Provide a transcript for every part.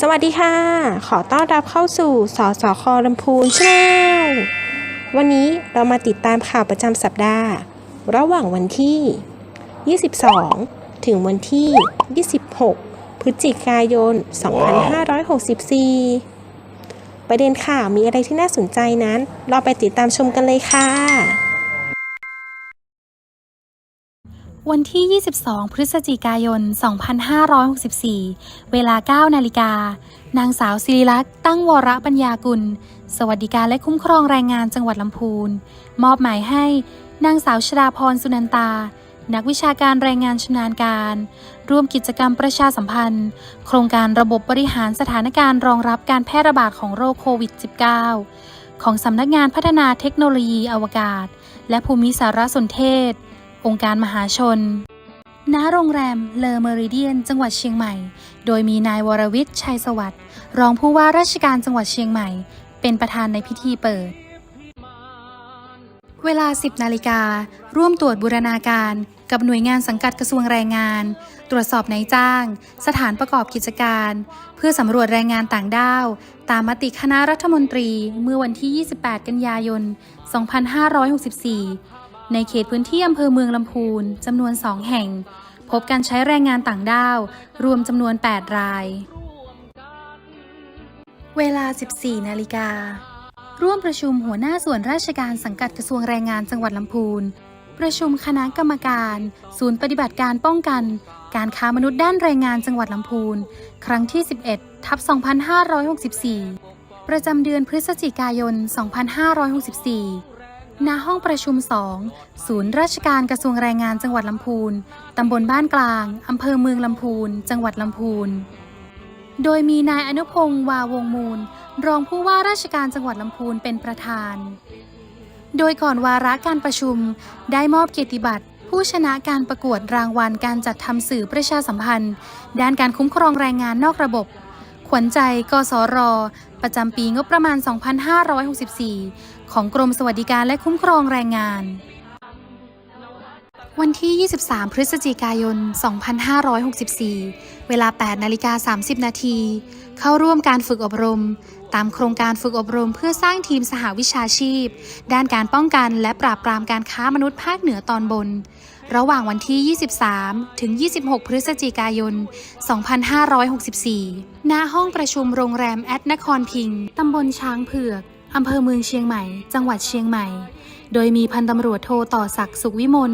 สวัสดีค่ะ ขอต้อนรับเข้าสู่สสคลำพูนชาแนลวันนี้เรามาติดตามข่าวประจำสัปดาห์ ระหว่างวันที่ 22 ถึงวันที่ 26 พฤศจิกายน 2564 ประเด็นข่าวมีอะไรที่น่าสนใจนั้น เราไปติดตามชมกันเลยค่ะ วันที่ 22 พฤศจิกายน 2564 เวลา 9 นาฬิกา นางสาวศิริลักษ์ตั้งวรปัญญากุล สวัสดิการและคุ้มครองแรงงานจังหวัดลำพูน มอบหมายให้ นางสาวชดาพรสุนันตา นักวิชาการแรงงานชำนาญการ ร่วมกิจกรรมประชาสัมพันธ์ โครงการระบบบริหารสถานการณ์รองรับการแพร่ระบาดของโรคโควิด -19 ของสำนักงานพัฒนาเทคโนโลยีอวกาศ และภูมิสารสนเทศ องค์การมหาชน ณ โรงแรมเลอเมริเดียน จังหวัดเชียงใหม่ โดยมีนายวรวิทย์ ชัยสวัสดิ์ รองผู้ว่าราชการจังหวัดเชียงใหม่ เป็นประธานในพิธีเปิด เวลา 10 นาฬิกา ร่วมตรวจบูรณาการ กับหน่วยงานสังกัดกระทรวงแรงงาน ตรวจสอบนายจ้าง สถานประกอบกิจการ เพื่อสำรวจแรงงานต่างด้าว ตามมติคณะรัฐมนตรีเมื่อวันที่ 28 กันยายน 2564 ในเขตพื้นที่อำเภอเมืองลำพูนจำนวน 2 แห่ง พบการใช้แรงงานต่างด้าว รวมจำนวน 8 ราย เวลา 14 นาฬิกา ร่วมประชุมหัวหน้าส่วนราชการสังกัดกระทรวงแรงงานจังหวัดลำพูน ประชุมคณะกรรมการ ศูนย์ปฏิบัติการป้องกัน การค้ามนุษย์ด้านแรงงานจังหวัดลำพูน ครั้งที่ 11 ทับ 2564 ประจำเดือนพฤศจิกายน 2564 ณห้องประชุม 2 ศูนย์ราชการกระทรวงแรงงานจังหวัดลำพูน ตำบลบ้านกลาง อำเภอเมืองลำพูน จังหวัดลำพูน โดยมีนายอนุพงศ์วาวงมูล รองผู้ว่าราชการจังหวัดลำพูนเป็นประธาน โดยก่อนวาระการประชุม ได้มอบเกียรติบัตรผู้ชนะการประกวดรางวัลการจัดทำสื่อประชาสัมพันธ์ ด้านการคุ้มครองแรงงานนอกระบบ ขวัญใจ กสร ประจำปีงบประมาณ 2564 ของกรมสวัสดิการและคุ้มครองแรงงาน วันที่ 23 พฤศจิกายน 2564 เวลา 8 นาฬิกา 30 นาที เข้าร่วมการฝึกอบรม ตามโครงการฝึกอบรมเพื่อสร้างทีมสหวิชาชีพ ด้านการป้องกันและปราบปรามการค้ามนุษย์ภาคเหนือตอนบน ระหว่างวันที่ 23 ถึง 26 พฤศจิกายน 2564 ณ ห้องประชุมโรงแรมแอดนครพิง ตำบลช้างเผือก อำเภอเมืองเชียงใหม่ จังหวัดเชียงใหม่ โดยมีพันตำรวจโทต่อศักดิ์สุขวิมล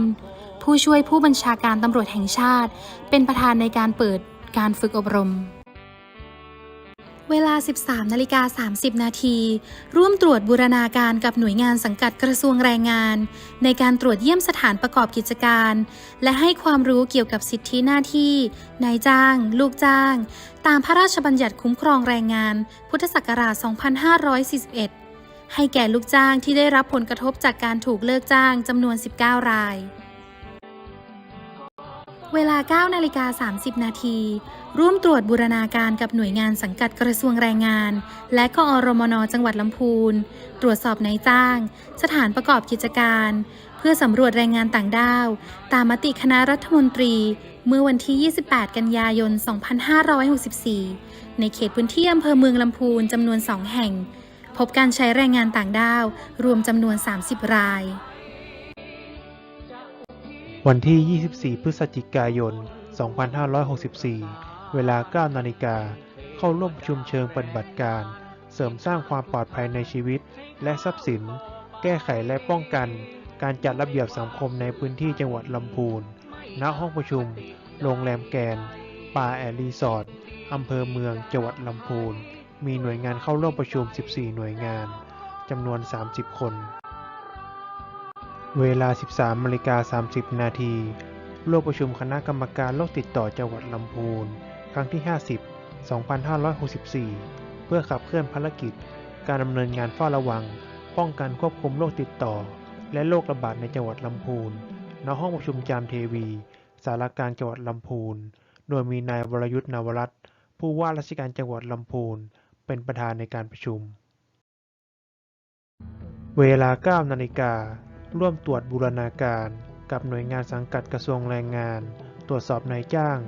ผู้ช่วยผู้บัญชาการตำรวจแห่งชาติ เป็นประธานในการเปิดการฝึกอบรม เวลา 13นาฬิกา30 นาที ร่วมตรวจบูรณาการกับหน่วยงานสังกัดกระทรวงแรงงาน ในการตรวจเยี่ยมสถานประกอบกิจการ และให้ความรู้เกี่ยวกับสิทธิหน้าที่ นายจ้าง ลูกจ้าง ตามพระราชบัญญัติคุ้มครองแรงงาน พุทธศักราช 2541 ให้แก่ลูกจ้างที่ได้รับผลกระทบจากการถูกเลิกจ้างจำนวน 19 ราย เวลา 9 นาฬิกา 30 นาที ร่วมตรวจบูรณาการกับหน่วยงานสังกัดกระทรวงแรงงาน และกอรมนจังหวัดลำพูน ตรวจสอบนายจ้าง สถานประกอบกิจการ เพื่อสำรวจแรงงานต่างด้าว ตามมติคณะรัฐมนตรี เมื่อวันที่ 28 กันยายน 2564 ในเขตพื้นที่อำเภอเมืองลำพูนจำนวน 2 แห่ง พบการใช้แรงงานต่างด้าว รวมจำนวน 30 ราย วันที่ 24 พฤศจิกายน 2564 เวลา 9 นาฬิกา เข้าร่วมประชุมเชิงปฏิบัติการ เสริมสร้างความปลอดภัยในชีวิต และทรัพย์สิน แก้ไขและป้องกัน การจัดระเบียบสังคมในพื้นที่จังหวัดลำพูน ณ ห้องประชุม โรงแรมแกน ป่าแอรีสอร์ทอำเภอเมืองจังหวัดลำพูน มีหน่วยงานเข้าร่วมประชุม 14 หน่วยงาน จำนวน 30 คน เวลา 13นาฬิกา30 นาทีร่วมประชุมคณะกรรมการโรคติดต่อจังหวัดลำพูน ครั้งที่ 50 2564 เพื่อขับเคลื่อนภารกิจ การดำเนินงานเฝ้าระวัง ป้องกันควบคุมโรคติดต่อ และโรคระบาดในจังหวัดลำพูน ณ ห้องประชุมจามเทวี สารกลางจังหวัดลำพูน โดยมีนายวรยุทธ์นวรัตน์ผู้ว่าราชการจังหวัดลำพูน เป็นประธานในการประชุม เวลา 9 นาฬิการ่วมตรวจบูรณาการ กับหน่วยงานสังกัดกระทรวงแรงงาน ตรวจสอบนายจ้าง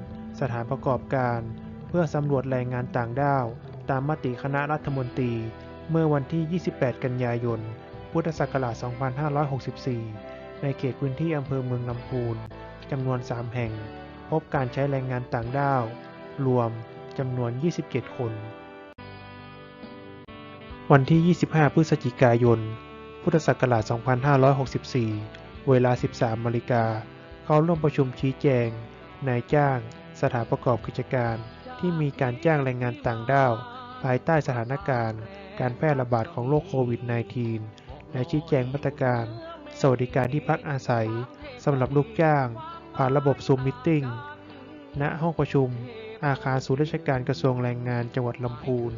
สถานประกอบการ เพื่อสำรวจแรงงานต่างด้าว ตามมติคณะรัฐมนตรี เมื่อวันที่ 28 กันยายน พุทธศักราช 2564 ในเขตพื้นที่อำเภอเมืองลำพูนจำนวน 3 แห่ง พบการใช้แรงงานต่างด้าว รวมจำนวน 27 คน วันที่ 25 พฤศจิกายน พุทธศักราช 2564 เวลา 13นาฬิกา เข้าร่วมประชุมชี้แจง นายจ้าง สถานประกอบกิจการ ที่มีการจ้างแรงงานต่างด้าว ภายใต้สถานการณ์ การแพร่ระบาดของโรคโควิด -19 และชี้แจงมาตรการ สวัสดิการที่พักอาศัยสำหรับลูกจ้าง ผ่านระบบซูมมิทติ้งณห้องประชุม อาคารศูนย์ราชการกระทรวงแรงงานจังหวัดลำพูน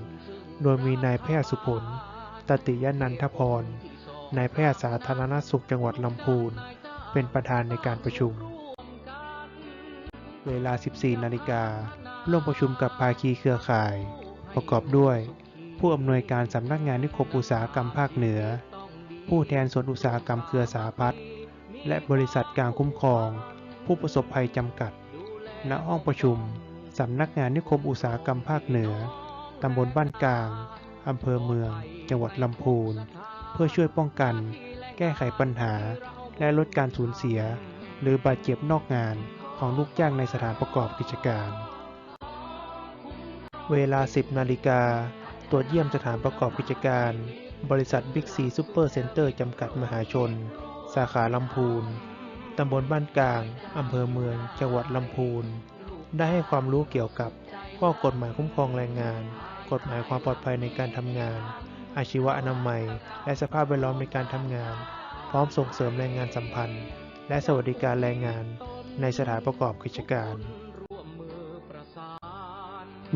โดยมีนายแพทย์สุผล ตติยนันทพร นายแพทย์สาธารณสุขจังหวัดลำพูน เป็นประธานในการประชุม เวลา 14 นาฬิการ่วมประชุมกับภาคีเครือข่าย ประกอบด้วย ผู้อำนวยการสำนักงานนิคมอุตสาหกรรมภาคเหนือ ผู้แทนส่วนอุตสาหกรรมเครือสาพัฒน์และบริษัทการคุ้มครอง ผู้ประสบภัยจำกัด ณ ห้องประชุม สำนักงานนิคมอุตสาหกรรมภาคเหนือ ตำบลบ้านกลาง อำเภอเมือง จังหวัดลำพูน เพื่อช่วยป้องกัน แก้ไขปัญหา และลดการสูญเสีย หรือบาดเจ็บนอกงานของลูกจ้างในสถานประกอบกิจการ เวลา 10 นาฬิกา ตรวจเยี่ยมสถานประกอบกิจการ บริษัทบิ๊กซีซูเปอร์เซ็นเตอร์จำกัดมหาชน สาขาลำพูน ตำบลบ้านกลาง อำเภอเมือง จังหวัดลำพูน ได้ให้ความรู้เกี่ยวกับข้อกฎหมายคุ้มครองแรงงาน กฎหมายความปลอดภัยในการทำงาน อาชีวะอนามัย และสภาพแวดล้อมในการทำงาน พร้อมส่งเสริมแรงงานสัมพันธ์ และสวัสดิการแรงงาน ในสถานประกอบกิจการ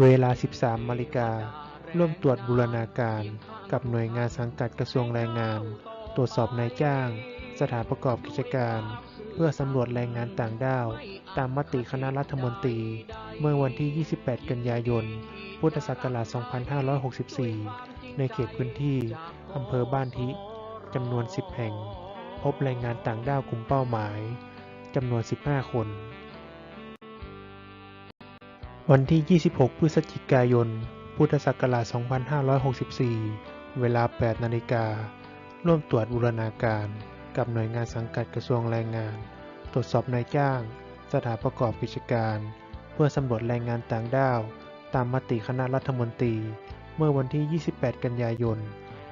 เวลา 13นาฬิการ่วมตรวจบูรณาการ กับหน่วยงานสังกัดกระทรวงแรงงาน ตรวจสอบนายจ้าง สถานประกอบกิจการ เพื่อสำรวจแรงงานต่างด้าว ตามมติคณะรัฐมนตรี เมื่อวันที่ 28 กันยายน พุทธศักราช 2564 ในเขตพื้นที่อำเภอบ้านทิจำนวน 10 แห่ง พบแรงงานต่างด้าวกลุ่มเป้าหมายจำนวน 15 คน วันที่ 26 พฤศจิกายน พุทธศักราช 2564 เวลา 8 นาฬิกา ร่วมตรวจบูรณาการ กับหน่วยงานสังกัดกระทรวงแรงงาน ตรวจสอบนายจ้าง สถานประกอบกิจการ เพื่อสำรวจแรงงานต่างด้าว ตามมติคณะรัฐมนตรี เมื่อวันที่ 28 กันยายน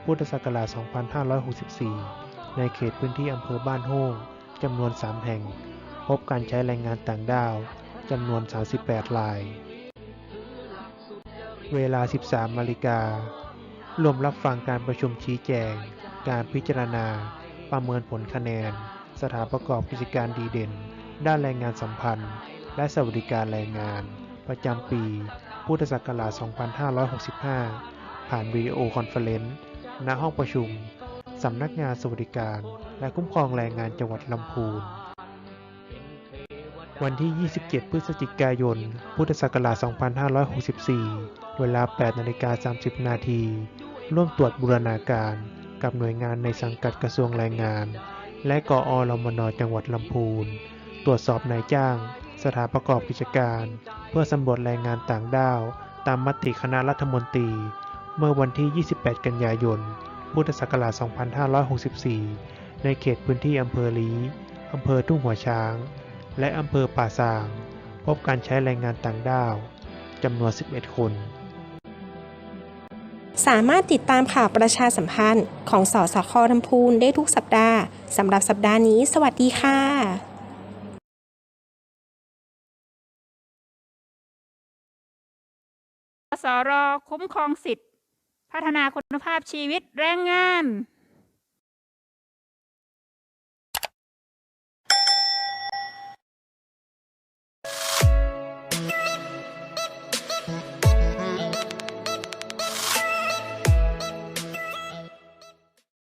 พุทธศักราช 2564 ในเขตพื้นที่อำเภอบ้านโฮ่งจำนวน 3 แห่ง พบการใช้แรงงานต่างด้าวจำนวน 38 ราย เวลา 13นาฬิการวมรับฟังการประชุมชี้แจง การพิจารณา ประเมินผลคะแนน สถานประกอบกิจการดีเด่น ด้านแรงงานสัมพันธ์ และสวัสดิการแรงงาน ประจำปี พุทธศักราช 2565 ผ่านวิดีโอคอนเฟอเรนซ์ณห้องประชุม สำนักงานสวัสดิการ และคุ้มครองแรงงานจังหวัดลำพูน วันที่ 27 พฤศจิกายน พุทธศักราช 2564 เวลา 8 นาฬิกา 30 นาที ร่วมตรวจบูรณาการ กับหน่วยงานในสังกัดกระทรวงแรงงาน และกอรมนจังหวัดลำพูน ตรวจสอบนายจ้าง สถานประกอบกิจการ เพื่อสำรวจแรงงานต่างด้าว ตามมติคณะรัฐมนตรี เมื่อวันที่ 28 กันยายน พุทธศักราช 2564 ในเขตพื้นที่อำเภอลีอำเภอทุ่งหัวช้าง และอำเภอป่าซาง พบการใช้แรงงานต่างด้าวจำนวน 11 คน สามารถติดตามข่าวประชาสัมพันธ์ของสสคลำพูนได้ทุกสัปดาห์ สำหรับสัปดาห์นี้ สวัสดีค่ะสรคุ้มครองสิทธิ์ พัฒนาคุณภาพชีวิตแรงงาน